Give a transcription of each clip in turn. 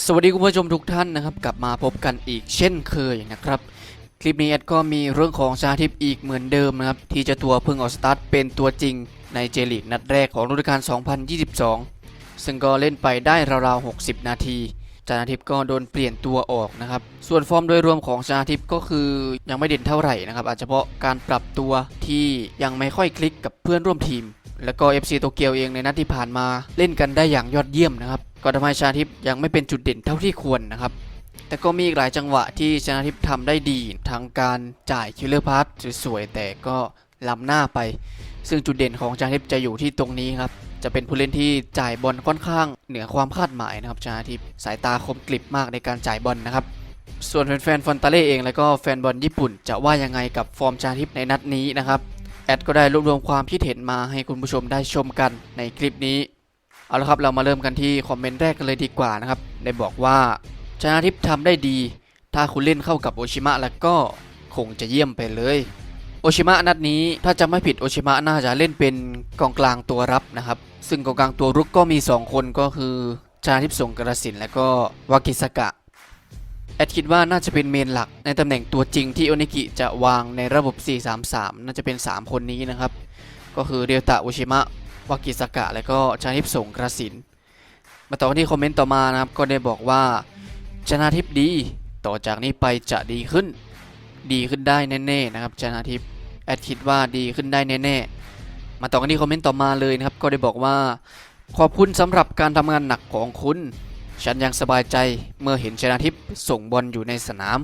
สวัสดีคุณผู้ชมทุกท่านนะครับ กลับมาพบกันอีกเช่นเคยนะครับ คลิปนี้แอดก็มีเรื่องของชาทิพย์อีกเหมือนเดิมนะครับ ที่จะตัวเพิ่งออกสตาร์ทเป็นตัวจริงในเจลีกนัดแรกของฤดูกาล 2022 ซึ่งก็เล่นไปได้ราวๆ 60 นาทีชาทิพย์ก็โดนเปลี่ยนตัวออกนะครับ ส่วนฟอร์มโดยรวมของชาทิพย์ก็คือยังไม่เด่นเท่าไหร่นะครับอาจจะเพราะการปรับตัวที่ยังไม่ค่อยคลิกกับเพื่อนร่วมทีม แล้วก็ FC โตเกียวเองในนัดที่ผ่านมาเล่นกันได้อย่างยอดเยี่ยมนะครับ ก็ทำให้ชาทิพย์ยังไม่เป็นจุดเด่นเท่าที่ควรนะครับ แต่ก็มีอีกหลายจังหวะที่ชนะทิพย์ทำได้ดีทั้งการจ่ายคิลเลอร์พาสสวยๆแต่ก็ล้ำหน้าไป ซึ่งจุดเด่นของชนะทิพย์จะอยู่ที่ตรงนี้ครับจะเป็นผู้เล่นที่จ่ายบอลค่อนข้างเหนือความคาดหมายนะครับชนะทิพย์สายตาคมกริบมากในการจ่ายบอลนะครับส่วนแฟนๆฟอนตาเล่เอง แล้วก็แฟนบอลญี่ปุ่นจะว่ายังไงกับฟอร์มชนะทิพย์ในนัดนี้นะครับ แอดก็ได้รวบรวมความคิดเห็นมาให้คุณผู้ชมได้ชมกันในคลิปนี้ เอาละครับเรามาเริ่มกันที่คอมเมนต์แรกกันเลยดีกว่านะครับ ได้บอกว่าชนะทิพย์ทำได้ดี ถ้าคุณเล่นเข้ากับโอชิมะแล้วก็คงจะเยี่ยมไปเลย โอชิมะนัดนี้ถ้าจำไม่ผิดโอชิมะน่าจะเล่นเป็นกองกลางตัวรับนะครับ ซึ่งกองกลางตัวรุกก็มี 2 คนก็คือชาทิพย์สงกระสินและก็วากิสกะ ดคิดว่าน่าจะเป็นเมนหลักในตำแหน่งตัวจริงที่โอนิกิจะวางในระบบ 4-3-3 น่าจะเป็น 3 คนนี้นะครับ ก็คือเรียวตะอุชิมะวากิสกะ และก็ชนะทิพสงกระสิน มาต่อที่คอมเมนต์ต่อมานะครับ ก็ได้บอกว่าชนะทิพดี ต่อจากนี้ไปจะดีขึ้น ดีขึ้นได้แน่ๆนะครับชนะทิพแอดคิดว่าดีขึ้นได้แน่ๆ มาต่อกันที่คอมเมนต์ต่อมาเลยนะครับ ก็ได้บอกว่า ขอบคุณสำหรับการทำงานหนักของคุณ ฉันยังสบายใจเมื่อเห็นชนะทิพย์ส่งบอลอยู่ในสนาม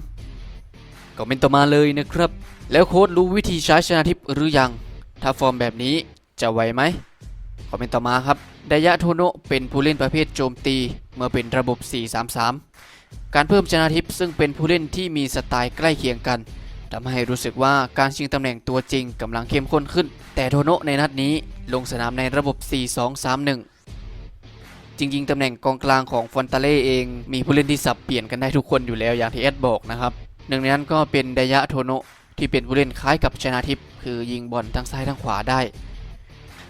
คอมเมนต่อมาเลยนะครับ แล้วโค้ดรู้วิธีใช้ชนะทิพย์หรือยัง ถ้าฟอร์มแบบนี้จะไหวไหมคอมเมนต์ต่อมาครับ ไดยะโทโนเป็นผู้เล่นประเภทโจมตี เมื่อเป็นระบบ 4-3-3 การเพิ่มชนะทิพย์ซึ่งเป็นผู้เล่นที่มีสไตล์ใกล้เคียงกันทำให้รู้สึกว่าการชิงตำแหน่งตัวจริงกำลังเข้มข้นขึ้น แต่โทโนในนัดนี้ลงสนามในระบบ 4-2-3-1 จริง ๆ ตำแหน่งกองกลางของฟอนตาเล่เอง มีผู้เล่นที่สับเปลี่ยนกันได้ทุกคนอยู่แล้วอย่างที่แอดบอกนะครับหนึ่งในนั้นก็เป็นไดยะโทโนที่เป็นผู้เล่นคล้ายกับชนะทิพย์คือยิงบอลทั้งซ้ายทั้งขวาได้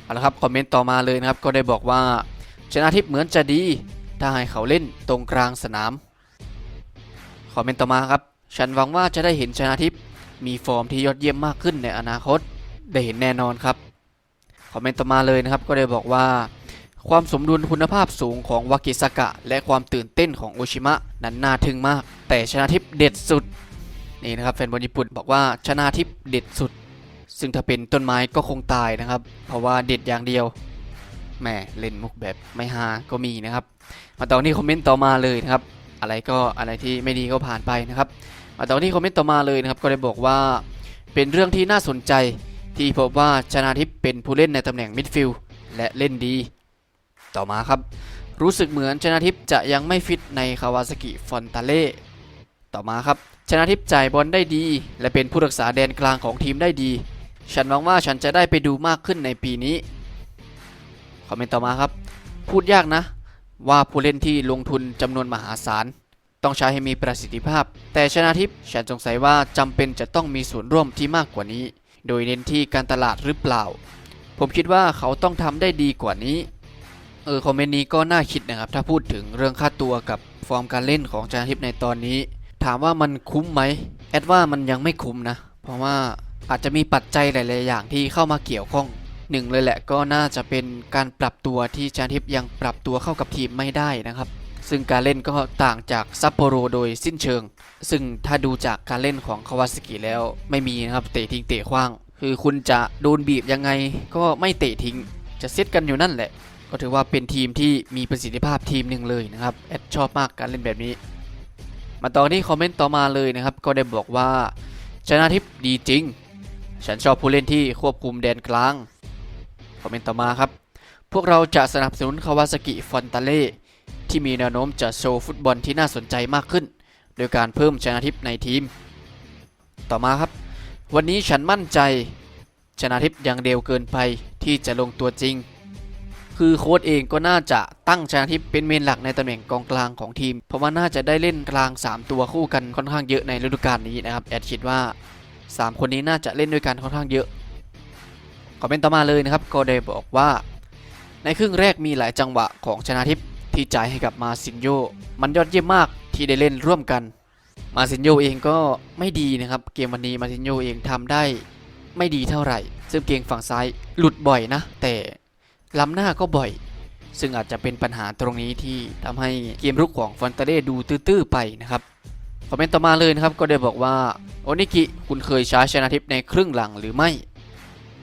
เอาละครับคอมเมนต์ต่อมาเลยนะครับก็ได้บอกว่าชนะทิพย์เหมือนจะดีถ้าให้เขาเล่นตรงกลางสนามคอมเมนต์ต่อมาครับฉันหวังว่าจะได้เห็นชนะทิพย์มีฟอร์มที่ยอดเยี่ยมมากขึ้นในอนาคต ได้เห็นแน่นอนครับคอมเมนต์ต่อมาเลยนะครับก็ได้บอกว่า ความสมดุลคุณภาพสูงของวากิสกะ และความตื่นเต้นของโอชิมะนั้นน่าทึ่งมาก แต่ชนะทิพย์เด็ดสุด นี่นะครับแฟนบอลญี่ปุ่นบอกว่าชนะทิพย์เด็ดสุด ซึ่งถ้าเป็นต้นไม้ก็คงตายนะครับ เพราะว่าเด็ดอย่างเดียวแหมเล่นมุกแบบไม่ฮาก็มีนะครับ มาต่อที่คอมเมนต์ต่อมาเลยนะครับ อะไรก็อะไรที่ไม่ดีก็ผ่านไปนะครับ มาต่อที่คอมเมนต์ต่อมาเลยนะครับ ก็ได้บอกว่าเป็นเรื่องที่น่าสนใจที่พบว่าชนาทิพย์เป็นผู้เล่นในตำแหน่งมิดฟิลด์และเล่นดี ต่อมาครับ รู้สึกเหมือนชนาทิพย์จะยังไม่ฟิตในคาวาซากิฟอนตาเล่ต่อมาครับ ชนะทิพย์จ่ายบอลได้ดี และเป็นผู้รักษาแดนกลางของทีมได้ดี ฉันหวังว่าฉันจะได้ไปดูมากขึ้นในปีนี้ คอมเมนต์ต่อมาครับ พูดยากนะ ว่าผู้เล่นที่ลงทุนจำนวนมหาศาลต้องใช้ให้มีประสิทธิภาพ แต่ชนะทิพย์ฉันสงสัยว่าจำเป็นจะต้องมีส่วนร่วมที่มากกว่านี้ โดยเน้นที่การตลาดหรือเปล่า ผมคิดว่าเขาต้องทำได้ดีกว่านี้ เออคอมเมนต์นี้ก็น่าคิดนะครับ ถ้าพูดถึงเรื่องค่าตัวกับฟอร์มการเล่นของชนะทิพย์ในตอนนี้ ถามว่ามันคุ้มไหมแอดว่ามันยังไม่คุ้มนะ เพราะว่าอาจจะมีปัจจัยหลาย ๆ อย่างที่เข้ามาเกี่ยวข้องหนึ่งเลยแหละก็น่าจะเป็นการปรับตัวที่ชาทิพย์ยังปรับตัวเข้ากับทีมไม่ได้นะครับ ซึ่งการเล่นก็ต่างจากซัปโปโรโดยสิ้นเชิง ซึ่งถ้าดูจากการเล่นของคาวาสกิแล้วไม่มีนะครับเตะทิ้งเตะขว้าง คือคุณจะโดนบีบยังไงก็ไม่เตะทิ้ง จะเซตกันอยู่นั่นแหละ ก็ถือว่าเป็นทีมที่มีประสิทธิภาพทีมหนึ่งเลยนะครับแอดชอบมากการเล่นแบบนี้ มาต่อที่คอมเมนต์ต่อมาเลยนะครับ ก็ได้บอกว่าชนะทิพดีจริง ฉันชอบผู้เล่นที่ควบคุมแดนกลาง คอมเมนต์ต่อมาครับ พวกเราจะสนับสนุนคาวาซากิฟอนตาเล่ที่มีแนวโน้มจะโชว์ฟุตบอลที่น่าสนใจมากขึ้น โดยการเพิ่มชนะทิพในทีม ต่อมาครับ วันนี้ฉันมั่นใจชนะทิพย์ยังเร็วเกินไปที่จะลงตัวจริง คือโค้ชเองก็น่าจะตั้งชนะทิพย์เป็นเมนหลักในตำแหน่งกองกลางของทีม เพราะว่าน่าจะได้เล่นกลาง 3 ตัวคู่กันค่อนข้างเยอะในฤดูกาลนี้นะครับแอดคิดว่า 3 คนนี้น่าจะเล่นด้วยกันค่อนข้างเยอะคอมเมนต์ต่อมาเลยนะครับก็ได้บอกว่า ในครึ่งแรกมีหลายจังหวะของชนะทิพย์ที่ที่จ่ายให้กับมาซินโยมันยอดเยี่ยมมากที่ได้เล่นร่วมกัน มาซินโยเองก็ไม่ดีนะครับ เกมวันนี้มาซินโยเองทำได้ไม่ดีเท่าไหร่ ซึ่งเกมฝั่งซ้ายหลุดบ่อยนะ แต่ ล้ำหน้าก็บ่อย ซึ่งอาจจะเป็นปัญหาตรงนี้ที่ทำให้เกมรุกของฟอนเตเล่ดูตื้อๆไปนะครับคอมเมนต์ต่อมาเลยนะครับก็ได้บอกว่าโอนิกิคุณเคยใช้ชนะทิพในครึ่งหลังหรือไม่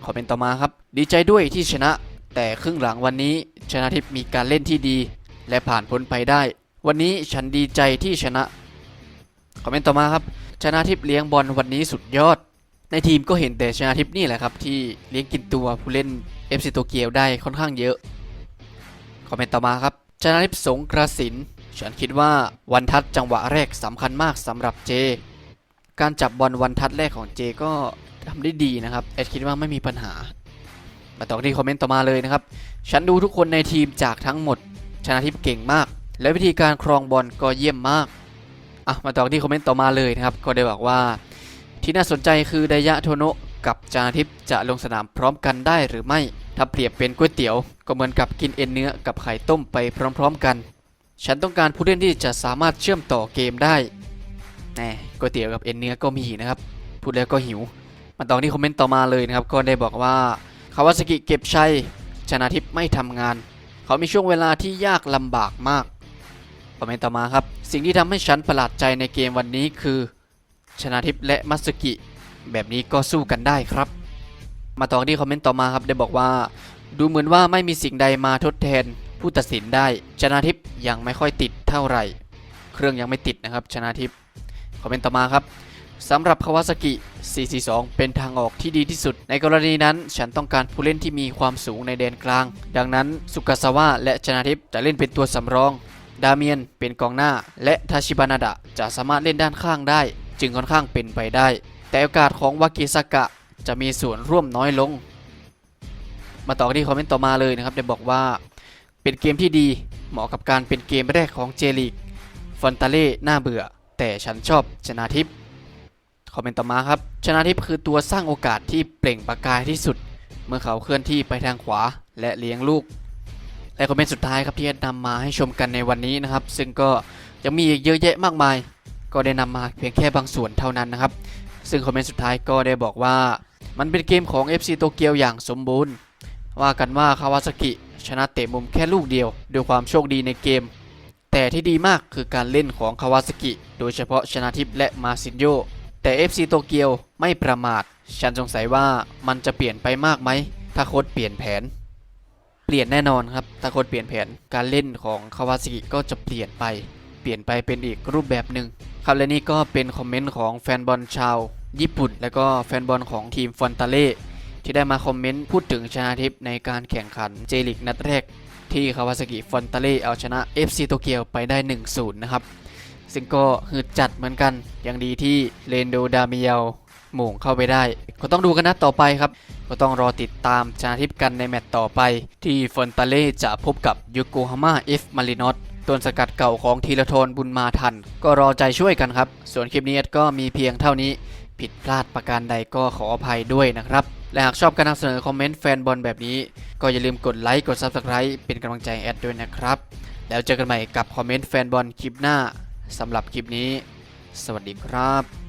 คอมเมนต์ต่อมาครับ ดีใจด้วยที่ชนะ แต่ครึ่งหลังวันนี้ชนะทิพมีการเล่นที่ดี และผ่านพ้นไปได้ วันนี้ฉันดีใจที่ชนะคอมเมนต์ต่อมาครับ ชนะทิพเลี้ยงบอลวันนี้สุดยอด ในทีมก็เห็นแต่ชนะทิพนี่แหละครับที่เลี้ยงกินตัวผู้เล่น FC โตเกียวได้ค่อนข้างเยอะ คอมเมนต์ต่อมาครับชนะทิพสงกระสินฉันคิดว่าวันทัดจังหวะแรกสำคัญมากสำหรับเจ การจับบอลวันทัดแรกของเจก็ทำได้ดีนะครับเอดคิดว่าไม่มีปัญหา มาต่อที่คอมเมนต์ต่อมาเลยนะครับ ฉันดูทุกคนในทีมจากทั้งหมด ชนะทิพเก่งมาก และวิธีการครองบอลก็เยี่ยมมากอะมาต่อที่คอมเมนต์ต่อมาเลยนะครับ ก็ได้บอกว่าที่น่าสนใจคือไดยะโทโนะ กับชนทิพย์จะลงสนามพร้อมกันได้หรือไม่ ถ้าเปรียบเป็นก๋วยเตี๋ยว ก็เหมือนกับกินเอ็นเนื้อกับไข่ต้มไปพร้อมๆกัน ฉันต้องการผู้เล่นที่จะสามารถเชื่อมต่อเกมได้แหน่ก๋วยเตี๋ยวกับเอ็นเนื้อก็มีนะครับพูดแล้วก็หิว มาต่อที่คอมเมนต์ต่อมาเลยนะครับก็ได้บอกว่าคาวาสกิเก็บชัยชนาทิพย์ไม่ทำงาน เขามีช่วงเวลาที่ยากลำบากมากคอมเมนต์ต่อมาครับ สิ่งที่ทำให้ฉันประหลาดใจในเกมวันนี้คือชนาทิพย์และมัสกิ แบบนี้ก็สู้กันได้ครับ มาต่อที่คอมเมนต์ต่อมาครับได้บอกว่า ดูเหมือนว่าไม่มีสิ่งใดมาทดแทนผู้ตัดสินได้ชนาทิพย์ยังไม่ค่อยติดเท่าไหร่ เครื่องยังไม่ติดนะครับชนาทิพย์คอมเมนต์ต่อมาครับสำหรับคาวาซากิ 442 เป็นทางออกที่ดีที่สุด ในกรณีนั้นฉันต้องการผู้เล่นที่มีความสูงในแดนกลาง ดังนั้นสุกาซาวะและชนาทิพย์จะเล่นเป็นตัวสำรอง ดาเมียนเป็นกองหน้า และทาชิบานาดะจะสามารถเล่นด้านข้างได้ จึงค่อนข้างเป็นไปได้ แต่โอกาสของวากิสากะจะมีส่วนร่วมน้อยลง มาต่อกันที่คอมเมนต์ต่อมาเลยนะครับได้บอกว่าเป็นเกมที่ดีเหมาะกับการเป็นเกมแรกของเจลีกฟอนตาเล่น่าเบื่อ แต่ฉันชอบชนาทิพย์คอมเมนต์ต่อมาครับ ชนาทิพย์คือตัวสร้างโอกาสที่เปล่งประกายที่สุด เมื่อเขาเคลื่อนที่ไปทางขวาและเลี้ยงลูก และคอมเมนต์สุดท้ายครับที่นำมาให้ชมกันในวันนี้นะครับ ซึ่งก็ยังมีอีกเยอะแยะมากมาย ก็ได้นำมาเพียงแค่บางส่วนเท่านั้นนะครับ ซึ่งคอมเมนต์สุดท้ายก็ได้บอกว่า มันเป็นเกมของ FC โตเกียวอย่างสมบูรณ์ ว่ากันว่าคาวาซากิชนะเตะมุมแค่ลูกเดียวด้วยความโชคดีในเกม แต่ที่ดีมากคือการเล่นของคาวาซากิ โดยเฉพาะชนะทิพย์และมาซินโยแต่ FC โตเกียวไม่ประมาท ฉันสงสัยว่ามันจะเปลี่ยนไปมากไหม ถ้าโค้ชเปลี่ยนแผน เปลี่ยนแน่นอนครับ ถ้าโค้ชเปลี่ยนแผน การเล่นของคาวาซากิก็จะเปลี่ยนไป เปลี่ยนไปเป็นอีกรูปแบบหนึ่ง ครับและนี่ก็เป็นคอมเมนต์ของแฟนบอลชาว ญี่ปุ่น และก็แฟนบอลของทีมฟอนตาเล่ที่ได้มาคอมเมนต์พูดถึงชนะทิพย์ในการแข่งขันเจลิกนัดแรก ที่คาวาซากิฟอนตาเล่เอาชนะ FC โตเกียวไปได้ 1-0 นะครับ ซึ่งก็หืดจัดเหมือนกันยังดีที่เลนโดดามิเอลหม่งเข้าไปได้ ก็ต้องดูกันนะต่อไปครับ ก็ต้องรอติดตามชนะทิพย์กันในแมตต์ต่อไป ที่ฟอนตาเล่จะพบกับยูโกฮาม่าเอฟมารินอ ต้นสกัดเก่าของทีละทนบุญมาทัน ก็รอใจช่วยกันครับ ส่วนคลิปนี้ก็มีเพียงเท่านี้ ผิดพลาดประการใดก็ขออภัยด้วยนะครับ และหากชอบการนำเสนอคอมเมนต์แฟนบอลแบบนี้ ก็อย่าลืมกดไลค์กด Subscribe เป็นกำลังใจแอดด้วยนะครับ แล้วเจอกันใหม่กับคอมเมนต์แฟนบอลคลิปหน้าสำหรับคลิปนี้ สวัสดีครับ